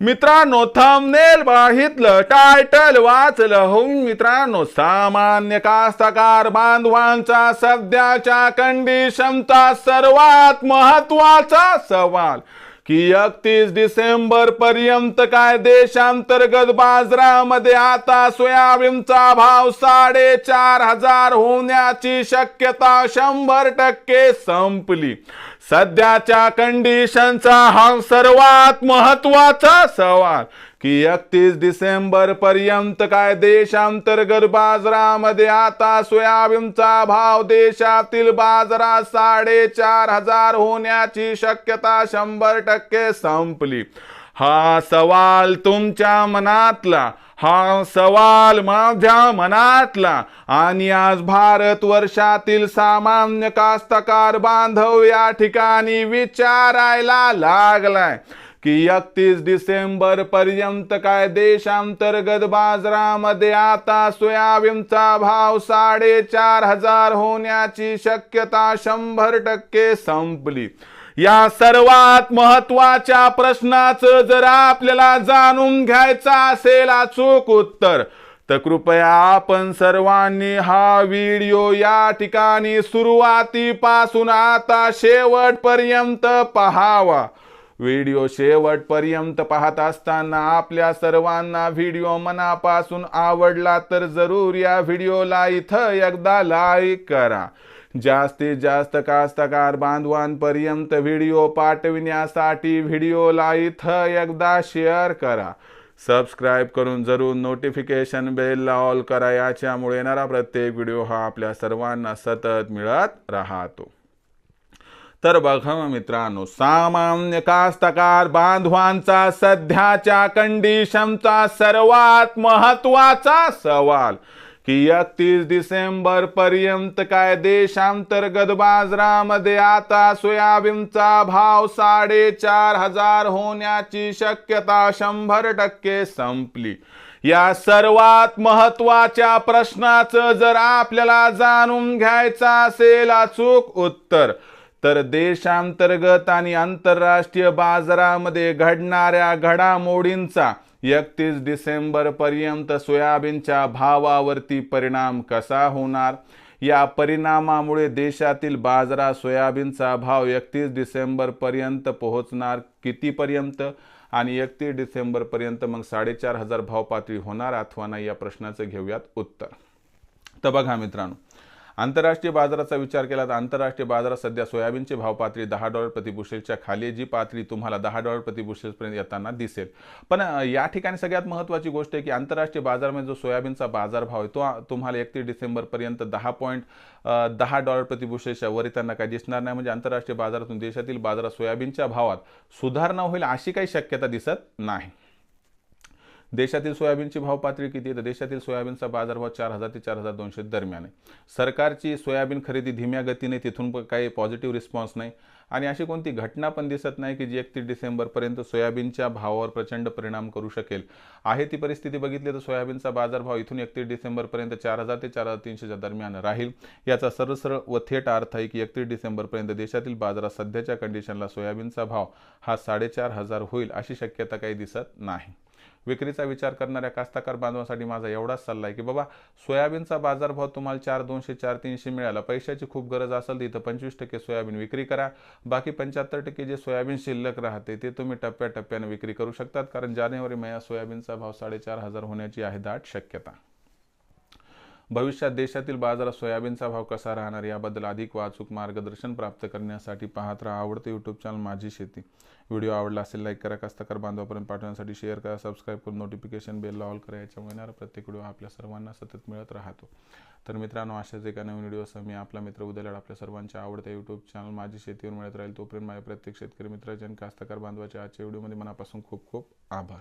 मित्रांनो थंबनेल बघितलं टायटल वाचलं. हो मित्रांनो सामान्य कास्तकार बांधवांचा सध्याच्या कंडिशनचा सर्वात महत्त्वाचा सवाल की एकतीस डिसेंबर पर्यंत काय देशांतर्गत बाजारामध्ये आता सोयाबीनचा भाव साडेचार हजार होण्याची शक्यता शंभर टक्के संपली. सध्याच्या कंडिशनचा हा सर्वात महत्त्वाचा सवाल. की एकतीस डिसेंबर पर्यंत काय देशांतर्गत बाजारामध्ये आता सोयाबीनचा भाव देशातील बाजारात साडेचार हजार होण्याची शक्यता शंभर टक्के संपली. हा सवाल तुमच्या मनातला. हा सवाल माझ्या मनातला. आणि आज भारत वर्षातील सामान्य कास्तकार बांधव या ठिकाणी विचारायला लागलाय. की एकतीस डिसेंबर पर्यंत काय देशांतर्गत बाजारामध्ये आता सोयाबीनचा भाव साडेचार हजार होण्याची शक्यता शंभर टक्के संपली. या सर्वात महत्त्वाच्या प्रश्नाचं जर आपल्याला जाणून घ्यायचं असेल अचूक उत्तर तर कृपया आपण सर्वांनी हा व्हिडिओ या ठिकाणी सुरुवातीपासून आता शेवटपर्यंत पहावा. व्हिडिओ शेवटपर्यंत पाहत असताना आपल्या सर्वांना व्हिडिओ मनापासून आवडला तर जरूर या व्हिडिओला इथं एकदा लाईक करा. जास्तीत जास्त कास्तकार बांधवांपर्यंत व्हिडिओ पाठविण्यासाठी व्हिडिओला इथं एकदा शेअर करा सबस्क्राईब करून जरूर नोटिफिकेशन बेलला ऑल करा याच्यामुळे येणारा प्रत्येक व्हिडिओ हा आपल्या सर्वांना सतत मिळत राहतो तर बघा मित्रांनो सामान्य कास्तकार बांधवांचा सध्याच्या कंडिशनचा सर्वात महत्त्वाचा सवाल की एकतीस डिसेंबर पर्यंत काय देशांतर्गत बाजारामध्ये आता सोयाबीनचा भाव साडेचार हजार होण्याची शक्यता शंभर टक्के संपली. या सर्वात महत्त्वाच्या प्रश्नाचं जर आपल्याला जाणून घ्यायचं असेल अचूक उत्तर तर देशांतर्गत आणि आंतरराष्ट्रीय बाजारामध्ये घडणाऱ्या घडामोडींचा एकतीस डिसेंबर पर्यंत सोयाबीनच्या भावावरती परिणाम कसा होणार? या परिणामामुळे देशातील बाजारात सोयाबीनचा भाव एकतीस डिसेंबर पर्यंत पोहोचणार कितीपर्यंत आणि एकतीस डिसेंबर पर्यंत मग साडेचार हजार भाव पातळी होणार? अथवा नाही या प्रश्नाचं घेऊयात उत्तर. तर बघा मित्रांनो आंतरराष्ट्रीय बाजाराचा विचार केला तर आंतरराष्ट्रीय बाजारात सध्या सोयाबीनची भाव पातळी दहा डॉलर प्रतिबुशेलच्या खाली जी पातळी तुम्हाला दहा डॉलर प्रतिबुशेलपर्यंत येताना दिसेल. पण या ठिकाणी सगळ्यात महत्त्वाची गोष्ट आहे की आंतरराष्ट्रीय बाजारामध्ये जो सोयाबीनचा बाजारभाव आहे तो तुम्हाला एकतीस डिसेंबरपर्यंत दहा पॉईंट दहा डॉलर प्रतिबुशेलच्या वर येताना काही दिसणार नाही. म्हणजे आंतरराष्ट्रीय बाजारातून देशातील बाजारात सोयाबीनच्या भावात सुधारणा होईल अशी काही शक्यता दिसत नाही. देशातील सोयाबीनची भाव पातळी किती आहे? तर देशातील सोयाबीनचा बाजारभाव चार हजार ते चार हजार दोनशे दरम्यान आहे. सरकारची सोयाबीन खरेदी धीम्या गतीने तिथून काही पॉझिटिव्ह रिस्पॉन्स नाही. आणि अशी कोणती घटना पण दिसत नाही की जी एकतीस डिसेंबरपर्यंत सोयाबीनच्या भावावर प्रचंड परिणाम करू शकेल. आहे ती परिस्थिती बघितली तर सोयाबीनचा बाजारभाव इथून एकतीस डिसेंबरपर्यंत चार हजार ते चार हजार तीनशेच्या दरम्यान राहील. याचा सरळ व थेट अर्थ आहे की एकतीस डिसेंबरपर्यंत देशातील बाजारात सध्याच्या कंडिशनला सोयाबीनचा भाव हा साडेचार हजार होईल अशी शक्यता काही दिसत नाही. विक्रीचा विचार करणाऱ्या कास्तकार बांधवांसाठी माझा एवढाच सल्ला आहे की बाबा सोयाबीनचा बाजारभाव तुम्हाला चार दोनशे चार तीनशे मिळाला पैशाची खूप गरज असेल तिथं पंचवीस टक्के सोयाबीन विक्री करा बाकी पंच्याहत्तर टक्के जे सोयाबीन शिल्लक राहते ते तुम्ही टप्प्याटप्प्याने विक्री करू शकतात कारण जानेवारी महिन्यात सोयाबीनचा भाव साडेचार हजार होण्याची आहे दाट शक्यता. भविष्यात देशातील बाजारात सोयाबीनचा भाव कसा राहणार याबद्दल अधिक वाचूक मार्गदर्शन प्राप्त करण्यासाठी पाहत राहा. आवडते यूट्यूब चॅनल माझी शेती. व्हिडिओ आवडला असेल लाईक करा. कास्तकार बांधवापर्यंत पाठवण्यासाठी शेअर करा. सबस्क्राईब करून नोटिफिकेशन बेल ऑल करा. याच्यामुळे येणारा प्रत्येक व्हिडिओ आपल्या सर्वांना सतत मिळत राहतो. तर मित्रांनो अशाच एका नवीन व्हिडिओसह मी आपला मित्र उद्याला आपल्या सर्वांच्या आवडत्या यूट्यूब चॅनल माझी शेतीवर मिळत राहील. तोपर्यंत माझ्या प्रत्येक शेतकरी मित्राच्या आणि कास्तकार बांधवाच्या आजच्या व्हिडिओमध्ये मनापासून खूप खूप आभार.